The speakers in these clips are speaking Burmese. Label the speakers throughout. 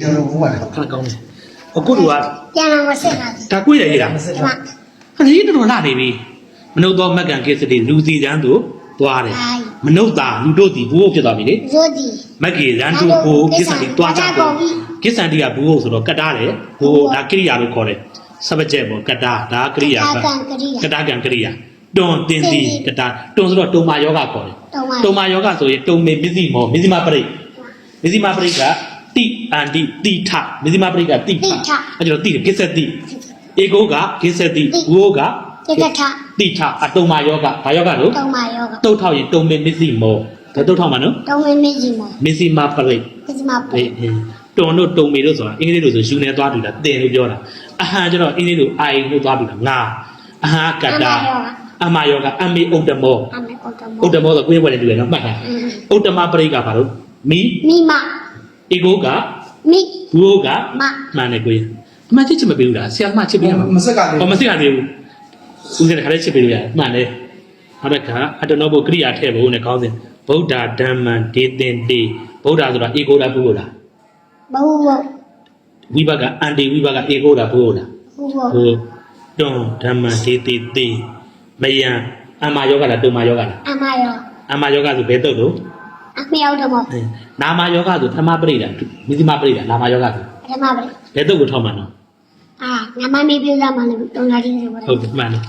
Speaker 1: ကျွန်တော်ဘုရား
Speaker 2: ခဏကောင်းတယ်အခုတို့က
Speaker 3: ပြန်လာမဆက်လာဘူး
Speaker 2: ဒါကိုရရေးတာ
Speaker 1: မစ
Speaker 3: ဒီ
Speaker 1: က်
Speaker 3: မှာ
Speaker 2: ဟာဒီတော်တော်လာနေပြီမနုဿသောမက်ကံကိစ္စတိလူစီတန်းတို့သွားတယ်မနုဿတာလူတို့ဒီဘူးဖြစ်သွားပြီလေ
Speaker 3: ဇိုဒီ
Speaker 2: မက်ကေရန်တို့ကိုကိစ္စတိသွားကြတော့ကိစ္စတိကဘူးဆိုတော့ကတ္တားတယ်ဘူးဒါကိရိယာလို့ခေါ်တယ်စပကြက်ပေါ့ကတ္တားဒါကိရိယာ
Speaker 3: အာကံကရိယာ
Speaker 2: ကတ္တာကံကိရိယာတွန်တင်စီကတ္တာတွန်ဆိုတော့တုံမာယောဂခေါ်တယ်
Speaker 3: တုံးမ
Speaker 2: တုံမာယောဂဆိုရင်တုံမေမစ္စည်းမောမစ္စည်းမပရိမစ္စည်းမပရိက တိအန္တိတိထမစ္စည်းမပရိကတိထအဲကျတော့တိကိစ္စတိဧကောကကိစ္စတိဘူးက
Speaker 3: တေကထ
Speaker 2: တိထအတုံမာယောဂဘာယောဂလို့
Speaker 3: တုံးမယောက
Speaker 2: တုတ်ထောက်ရင်တုံမေမစ္စည်းမောဒါတုတ်ထောက်မှာနော်
Speaker 3: တုံးမမကြီးမ
Speaker 2: မစ္စည်းမပရိ
Speaker 3: ဒီမှာပ
Speaker 2: အေးအေးတွန်တို့တုံမေတို့ဆိုတာအင်္ဂလိပ်လိုဆိုယူနေသွားပြီလားတင်လို့ပြောတာအဟံကျတော့အင်္ဂလိပ်လိုအိုင်လို့သွားပြီလားငါအဟံကတ္တာအမယောကအမေဥဒ္ဓမော
Speaker 3: အမေအော်တမော
Speaker 2: ဥဒ္ဓမောဆိုကိုယ်ဝင်နေတယ်နော်မှတ်တာဥဒ္ဓမပရိကဘာလို့မိ
Speaker 3: မိမ
Speaker 2: ဧကောက
Speaker 3: မိ
Speaker 2: ဘူက
Speaker 3: မ
Speaker 2: မှန်တယ်ကိုရအမှန်ချစ်ချင်မပေးဘူးလားဆရာမချစ်ပေးရမှာ
Speaker 1: မစက်ကလေး
Speaker 2: ဟောမစစ်ရသေးဘူးဦးစင်ခါလေးချစ်ပေးလို့ရတယ်မှန်တယ်နောက်တစ်ခါအတနောဘုကရိယာထည့်ဖို့နဲ့ခေါင်းစဉ်ဗုဒ္ဓဓမ္မံဒေသင်တေဗုဒ္ဓဆိုတာဧကောလားဘူလား
Speaker 3: ဘူဘူ
Speaker 2: ဝိဘကအန်တီဝိဘကဧကောလားဘူလား
Speaker 3: ဘူဘူ
Speaker 2: ဟိုတွန်ဓမ္မံဒေတိတေမယံအမယောဂလားတုံမယောဂလား
Speaker 3: အမယော
Speaker 2: အမယောဂဆိုဘယ်တော့လို့
Speaker 3: အမေအော်တမော
Speaker 2: နာမယောဂဆိုဓမ္မပရိဒါမိသီမပရိဒါနာမယောဂဆို
Speaker 3: ပထမပရိ
Speaker 2: ဘယ်တော့ကိုထောက်မှန်တော့
Speaker 3: အာနမမေပြလာမလို့တုံးလာခြင်းဆိုပါ
Speaker 2: ဟုတ်တယ်မှန်တယ်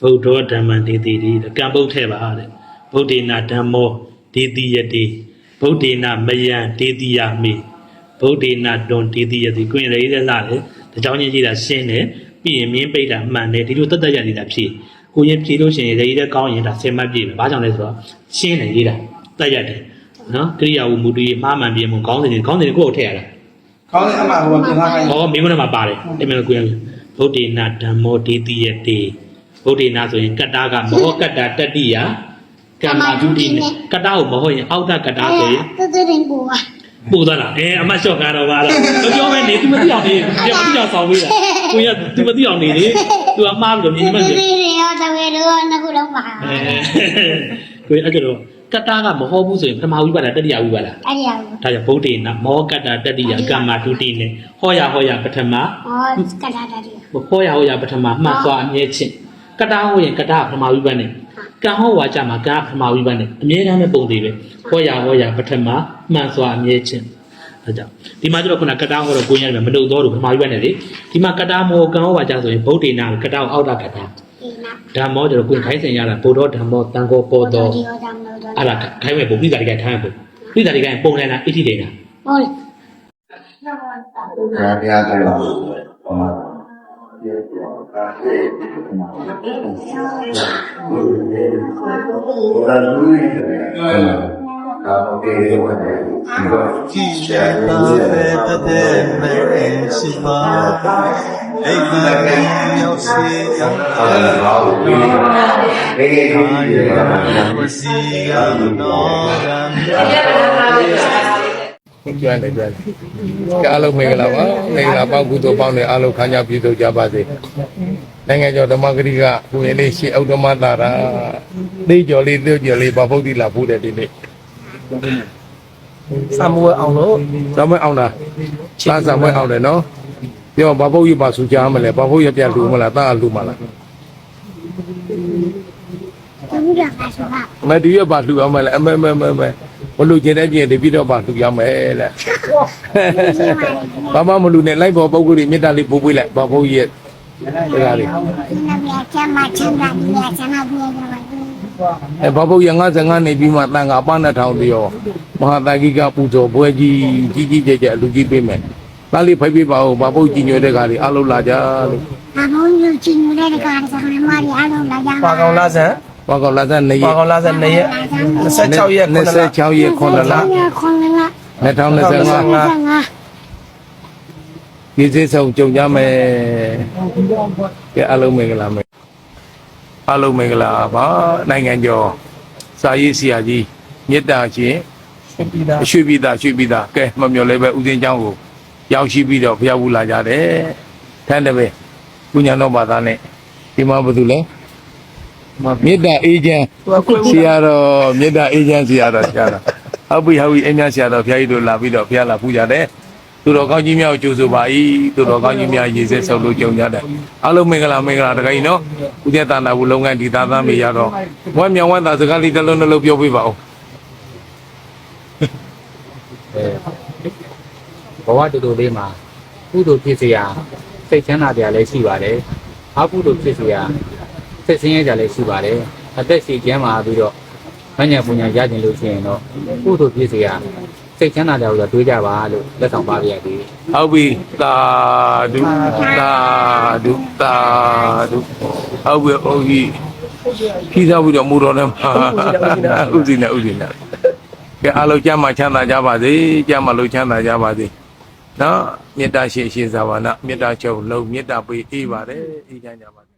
Speaker 2: ဗုဒ္ဓဓမ္မံဒေတိတိကံပုတ်ထဲပါတဲ့ဗုဒ္ဓေနာဓမ္မောဒေတိယတိဗုဒ္ဓေနာမယံဒေတိယမေဗုဒ္ဓေနာတွန်ဒေတိယတိကိုရင်ရေးတဲ့လာတယ်ဒါကြောင့်ချင်းကြီးတာရှင်းတယ်ပြီးရင်မြင်းပိတ်တာမှန်တယ်ဒီလိုတတ်တတ်ရနေတာဖြည့်ကိုရင်ဖြည့်လို့ရှိရင်ရေးတဲ့ကောင်းရင်ဒါဆင်မပြည့်မယ်ဘာကြောင့်လဲဆိုတော့ရှင်းတယ်ရေးတာ တတ်ရတယ်နော်ကရိယာဝမူတ္တိမှားမှန်ပြေမှုခေါင်းစဉ်တွေခေါင်းစဉ်တွေကိုကိုယ်ထည့်ရတာ
Speaker 1: ခေါင်းစဉ်အမှဟိုပြင်လာခိုင်း
Speaker 2: ဟောမိမနာမှာပါတယ်အဲ့မဲ့ကိုယ်ဗုဒ္ဓေနာဓမ္မောဒေတိယတေဗုဒ္ဓေနာဆိုရင်ကတ္တာကမောကတ္တာတတိယကမ္မာဒုတိကတ္တာကိုမဟုတ်ရင်အောက်တကတ္တာဆိုရင်
Speaker 3: သတိရင်ကိုပါ
Speaker 2: ပို့သားလားအဲအမတ်လျှော့ကားတော့ပါလားမပြောမဲနေသူမသိအောင်နေပြောမသိအောင်ဆောင်ပေးတာကိုရသူမသိအောင်နေလေသူကမှားပြီးတော့မြင်မှ
Speaker 3: တ်တ
Speaker 2: ယ်
Speaker 3: ဒီရောတကယ်တော့ငါကတော့ပါ
Speaker 2: အဲကိုရအဲ့တော့ ကတ္တာကမဟုတ်ဘူးဆိုရင်ပထမဝိပါဒတတ္တိယဝိပါဒ
Speaker 3: အဲ့ဒီအောင်
Speaker 2: ဒါကြောင့်ဗုဒ္ဓေနာမောကတ္တာတတ္တိယကမ္မဒုတိနဲ့ဟောရဟောရပထမ
Speaker 3: ဟောကတာတာဒီ
Speaker 2: ဟောရဟောရပထမမှတ်သွားအမြဲချင်းကတာဟောရင်ကတာပထမဝိပတ်နဲ့ကံဟောဝါကြမှာကံပထမဝိပတ်နဲ့အမြဲတမ်းပဲပုံသေးပဲဟောရဟောရပထမမှန်စွာအမြဲချင်းဒါကြောင့်ဒီမှာကျတော့ခုနကတာဟောတော့ကိုရတယ်မနှုတ်တော်လို့ပထမဝိပတ်နဲ့လေဒီမှာကတာမောကံဟောဝါကြဆိုရင်ဗုဒ္ဓေနာကတာကိုအောက်တာကတာ
Speaker 3: ဒီနာ
Speaker 2: ဓမ္မောကျတော့ကိုယ်ခိုင်းစင်ရတာဘုဒ္ဓဓမ္မောတန်ခေါ်ပေါ်တော်အဲ့ဒါခိုင်းမယ်ဘုပိတာတိကခိုင်းမယ်ပိတာတိကပုံလိုက်လားအဋ္ဌိတေနာ
Speaker 3: ဟုတ်တ
Speaker 4: ယ်ရာပြားတယ်ပါဘာသာဖဲတဲ့
Speaker 5: မဲ့ရှိပါ တတဲ့မဲ့ရှိပါအိမ်မှာရောက်စီအောင်
Speaker 4: အာဘာလို့ဒီအေးဒီကမှာ
Speaker 5: ဝစီအောင်တော့ကံ
Speaker 6: ကျွမ်းတယ်ကျွမ်းတယ်ကြအားလုံးမင်္ဂလာပါမင်္ဂလာပေါင်းကုသိုလ်ပေါင်းနဲ့အားလုံးခမ်းကြပြည့်စုံကြပါစေနိုင်ငံကျော်ဓမ္မဂရိကကိုရင်လေးရှိအောက်ဓမ္မတာရာသိကျော်လေးသိကျော်လေးဘာဗုဒ္ဓလာဖို့တဲ့ဒီနေ့
Speaker 1: စမွေအောင်လို့
Speaker 6: ဇမွဲအောင်တာသာဇမွဲအောင်တယ်နော် ပြောဘာဗုဒ္ဓပါဆူကြမလဲဘာဗုဒ္ဓပြလူမလားတာလူမလား
Speaker 3: တူရပါဆိုပါ
Speaker 6: မဒီရပါလူအောင်မလဲအမဲမဲမဲမဲဘလူကျင်တဲ့ပြင်တပြီးတော့ပါလူရမယ်တဲ့ဘာမှမလူနဲ့လိုက်ပေါ်ပုဂ္ဂိုလ်ကြီးမေတ္တာလေးပို့ပေးလိုက်ဘာဗုဒ္ဓရဲ့ဒါလေး
Speaker 3: နမရချမ်းမချမ်းသာဒီရချမ်းသာပြရပါဘူး
Speaker 6: အဲဘာပုတ်ရ55နေပြီးမှတန်ခါပန်းနဲ့ထောင်ပြီးတော့မဟာတန်ကြီးကပူဇော်ပွဲကြီးကြီးကြီးကျယ်ကျယ်အလူကြီးပေးမယ်။ လာလေးဖိုက်ပေးပါဦးမပုတ်ကြည်ညိုတဲ့ကားလေးအားလုံးလာကြလို့
Speaker 3: မဘုံညိုချင်တဲ့ကားဆိုမှမရအားလုံးလာကြ
Speaker 1: ပါကောင်လာစံ
Speaker 6: ပါကောင်လာစံနေရ
Speaker 1: ပါကောင်လာစံနေရ26ရက်
Speaker 6: 26ရက်9လ
Speaker 3: 9လ
Speaker 6: 2025
Speaker 3: 2025
Speaker 6: ဒီစိဆုံးကြုံကြမယ်ကဲအားလုံးမင်္ဂလာမယ်အားလုံးမင်္ဂလာပါနိုင်ငံကျော်စာရေးဆရာကြီးမြတ်တာရှင်
Speaker 1: ရွှေပြည်သား
Speaker 6: ရွှေပြည်သားရွှေပြည်သားကဲမမျော်လဲပဲဦးစင်းချောင်းကို ရောက်ရှိပြီးတော့ဖျားဘူးလာကြတယ်ထမ်းတယ်ပဲကုညာတော်ဘာသာနဲ့ဒီမှာဘာလို့လဲမေတ္တာအေဂျင့်
Speaker 1: သူကခွေ
Speaker 6: ဆရာတော်မေတ္တာအေဂျင့်ဆရာတော်ဆရာတော်ဟုတ်ပြီဟုတ်ပြီအင်းမြဆရာတော်ဖျားကြီးတို့လာပြီးတော့ဖျားလာပူကြတယ်သူတော်ကောင်းကြီးများကိုကြိုဆိုပါ၏သူတော်ကောင်းကြီးများရေစက်ဆုပ်လို့ကြုံကြတယ်အားလုံးမင်္ဂလာမင်္ဂလာတခါကြီးနော်ဦးကျက်တာနာဘူးလုပ်ငန်းဒီသားသားမေရတော့ဝမ်းမြောင်ဝမ်းသာစကားလေးတစ်လုံးတစ်လုံးပြောပြပါဦး
Speaker 7: အဲဘ ဝတူတူလေးမှာကုသိုလ်ဖြစ်စရာစိတ်ချမ်းသာကြလည်းရှိပါတယ်။အကုသိုလ်ဖြစ်စရာစိတ်ဆင်းရဲကြလည်းရှိပါတယ်။အသက်ရှည်ကျန်းမာပြီးတော့မညာပူညာရကြလို့ရှိရင်တော့ကုသိုလ်ဖြစ်စရာစိတ်ချမ်းသာကြလို့တွေးကြပါလို့လက်ဆောင်ပါပြရသေး။
Speaker 6: ဟုတ်ပြီ။သာဓုသာဓုသာဓုဟုတ်ပြီ။ဟုတ်ပြီ။ခီးစားပြီးတော့မူတော်နဲ့မှာဥစဉ်နဲ့ဥစဉ်နဲ့ကဲအားလုံးကြမ်းမှချမ်းသာကြပါစေကြမ်းမှလို့ချမ်းသာကြပါစေ နော်မေတ္တာရှိရှိသာဝနာမေတ္တာချုပ်လုံးမေတ္တာပေးအေးပါတယ်အေးချမ်းကြပါစေ